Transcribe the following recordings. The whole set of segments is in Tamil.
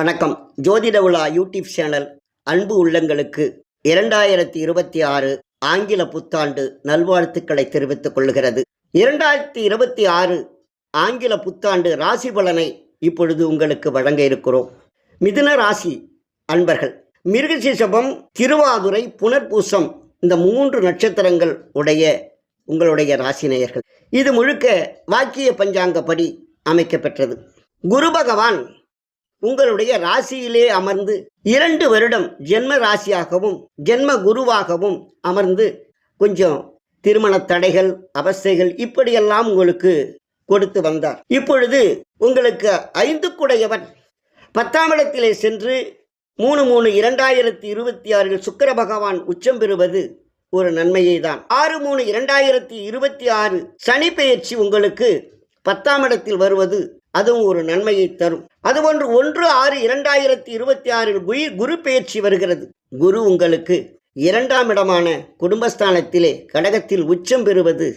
வணக்கம். ஜோதிட உலா யூடியூப் சேனல் அன்பு உள்ளங்களுக்கு இரண்டாயிரத்தி இருபத்தி ஆறு ஆங்கில புத்தாண்டு நல்வாழ்த்துக்களை தெரிவித்துக் கொள்கிறது. இரண்டாயிரத்தி இருபத்தி ஆறு ஆங்கில புத்தாண்டு ராசி பலனை இப்பொழுது உங்களுக்கு வழங்க இருக்கிறோம். மிதுன ராசி அன்பர்கள் மிருகசிசபம் திருவாதுரை புனர்பூசம் இந்த மூன்று நட்சத்திரங்கள் உடைய உங்களுடைய ராசிநேயர்கள் இது முழுக்க வாக்கிய பஞ்சாங்கப்படி அமைக்கப்பெற்றது. குரு பகவான் உங்களுடைய ராசியிலே அமர்ந்து இரண்டு வருடம் ஜென்ம ராசியாகவும் ஜென்ம குருவாகவும் அமர்ந்து கொஞ்சம் திருமண தடைகள் அவஸ்தைகள் இப்படியெல்லாம் உங்களுக்கு கொடுத்து வந்தார். இப்பொழுது உங்களுக்கு ஐந்து குடையவர் பத்தாம் இடத்திலே சென்று மூணு மூணு இரண்டாயிரத்தி இருபத்தி ஆறில் சுக்கர பகவான் உச்சம் பெறுவது ஒரு நன்மையை தான் ஆறு மூணு இரண்டாயிரத்தி இருபத்தி ஆறு சனி பெயர்ச்சி உங்களுக்கு பத்தாம் இடத்தில் வருவது அதுவும் ஒரு நன்மையை தரும். அதுபோன்று ஒன்று ஆறு இரண்டாயிரத்தி இருபத்தி ஆறில் குயி குரு பெயர்ச்சி வருகிறது. குரு உங்களுக்கு இரண்டாம் இடமான குடும்பஸ்தானத்திலே கடகத்தில் உச்சம் பெறுவது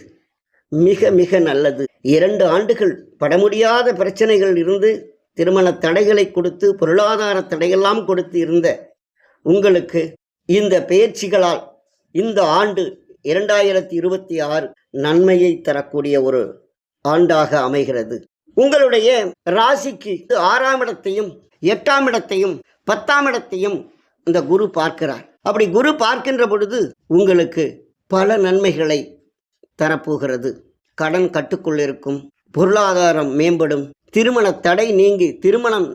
மிக மிக நல்லது. இரண்டு ஆண்டுகள் பட முடியாத பிரச்சனைகள் இருந்து திருமண தடைகளை கொடுத்து பொருளாதார தடையெல்லாம் கொடுத்து இருந்த உங்களுக்கு இந்த பெயர்ச்சிகளால் இந்த ஆண்டு இரண்டாயிரத்தி இருபத்தி ஆறு நன்மையை தரக்கூடிய ஒரு ஆண்டாக அமைகிறது. உங்களுடைய ராசிக்கு ஆறாம் இடத்தையும் எட்டாம் இடத்தையும் பத்தாம் இடத்தையும் இந்த குரு பார்க்கிறார். அப்படி குரு பார்க்கின்ற பொழுது உங்களுக்கு பல நன்மைகளை தரப்போகிறது. கடன் கட்டுக்குள் இருக்கும் பொருளாதாரம் மேம்படும் திருமண தடை நீங்கி திருமணம்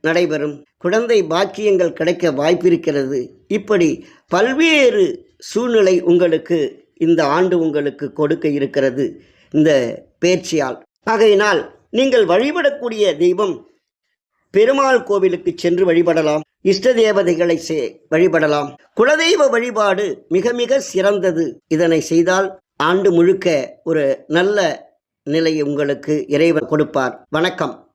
நடைபெறும் குழந்தை பாக்கியங்கள் கிடைக்க வாய்ப்பிருக்கிறது இப்படி பல்வேறு சூழ்நிலை உங்களுக்கு இந்த ஆண்டு உங்களுக்கு கொடுக்க இருக்கிறது. இந்த பேச்சியால். ஆகையினால் நீங்கள் வழிபடக்கூடிய தெய்வம் பெருமாள் கோவிலுக்கு சென்று வழிபடலாம். இஷ்ட தேவதைகளை சே- வழிபடலாம். குலதெய்வ வழிபாடு மிக மிக சிறந்தது. இதனை செய்தால் ஆண்டு முழுக்க ஒரு நல்ல நிலையை உங்களுக்கு இறைவன் கொடுப்பார். வணக்கம்.